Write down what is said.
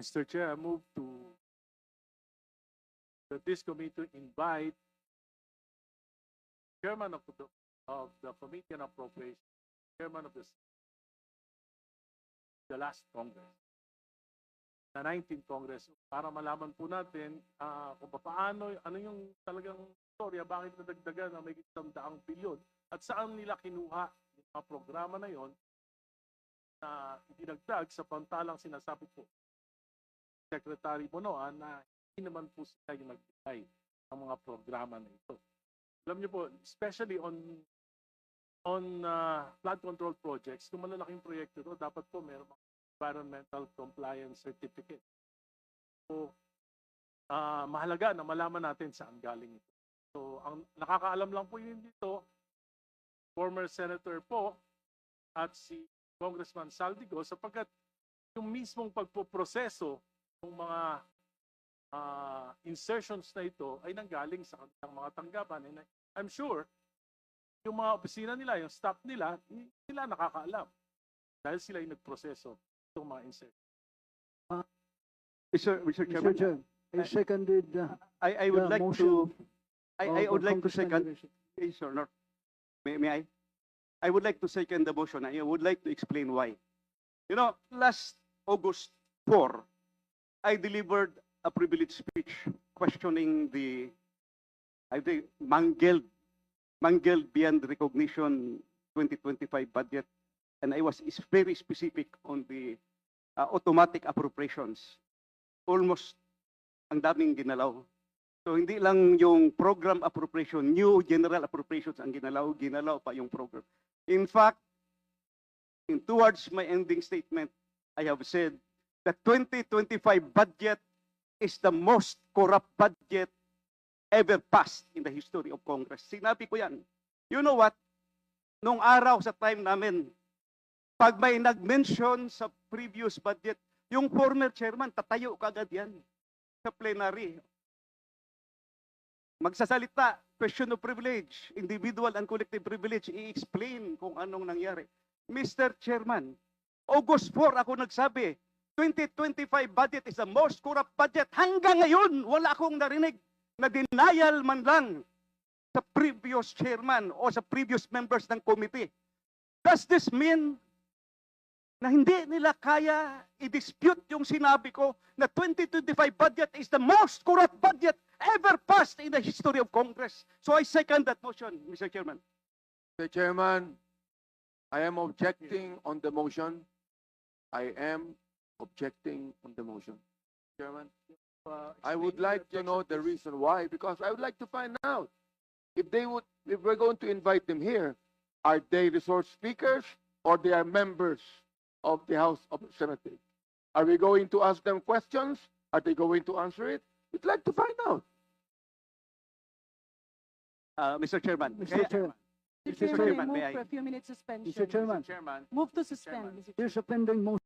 Mr. Chair, I move to that this committee invite chairman of the, of the Committee on Appropriation, chairman of the the last Congress, na 19th Congress, para malaman po natin ah, kung paano, ano yung talagang storya, bakit nadagdagan na may isang daang bilyon, at saan nila kinuha yung mga programa na yon na dinagdag sa pantalang sinasabi po Secretary Bonoan na hindi naman po sila yung nagbigay ng mga programa na ito. Alam niyo po, especially on on uh, flood control projects, kung malalaking proyekto ito, dapat po meron mga environmental compliance certificate. So, ah, mahalaga na malaman natin saan galing ito. So, ang nakakaalam lang po yun dito, former senator po at si Congressman Saldigo sapagkat yung mismong pagpoproseso ng mga ah, insertions na ito ay nanggaling sa kanilang mga tanggapan. And I'm sure yung mga opisina nila, yung staff nila, sila nakakaalam dahil sila yung nagproseso itong mga insertions. Mr. Mr. Mr. Chairman, Chair, I seconded uh, I, I would the like to, I, I would like to second, yes or not? May, may I? I would like to second the motion. I would like to explain why. You know, last August 4, I delivered a privileged speech questioning the, I think, mangled, mangled beyond recognition 2025 budget. And I was very specific on the uh, automatic appropriations. Almost ang daming ginalaw. So hindi lang yung program appropriation, new general appropriations ang ginalaw, ginalaw pa yung program. In fact, in towards my ending statement, I have said the 2025 budget is the most corrupt budget ever passed in the history of Congress. Sinabi ko yan. You know what? Nung araw sa time namin, pag may nag-mention sa previous budget, yung former chairman, tatayo kagad yan sa plenary. Magsasalita, question of privilege, individual and collective privilege, i-explain kung anong nangyari. Mr. Chairman, August 4 ako nagsabi, 2025 budget is the most corrupt budget. Hanggang ngayon, wala akong narinig na denial man lang sa previous chairman o sa previous members ng committee. Does this mean na hindi nila kaya i-dispute yung sinabi ko na 2025 budget is the most corrupt budget ever passed in the history of Congress. So I second that motion, Mr. Chairman. Mr. Chairman, I am objecting on the motion. I am objecting on the motion. Chairman, Uh, I would like your to know the reason why, because I would like to find out. If they would, if we're going to invite them here, are they resource speakers or they are members of the House of Representatives? Are we going to ask them questions? Are they going to answer it? We'd like to find out. Uh, Mr. Chairman. Mr. kaya- Chair, Mr. Mr. Chairman, I Chairman, move may I- for a few minutes suspension. Mr. Chairman, Chairman. Move to suspend, Chairman. Mr. Chairman. there's a pending motion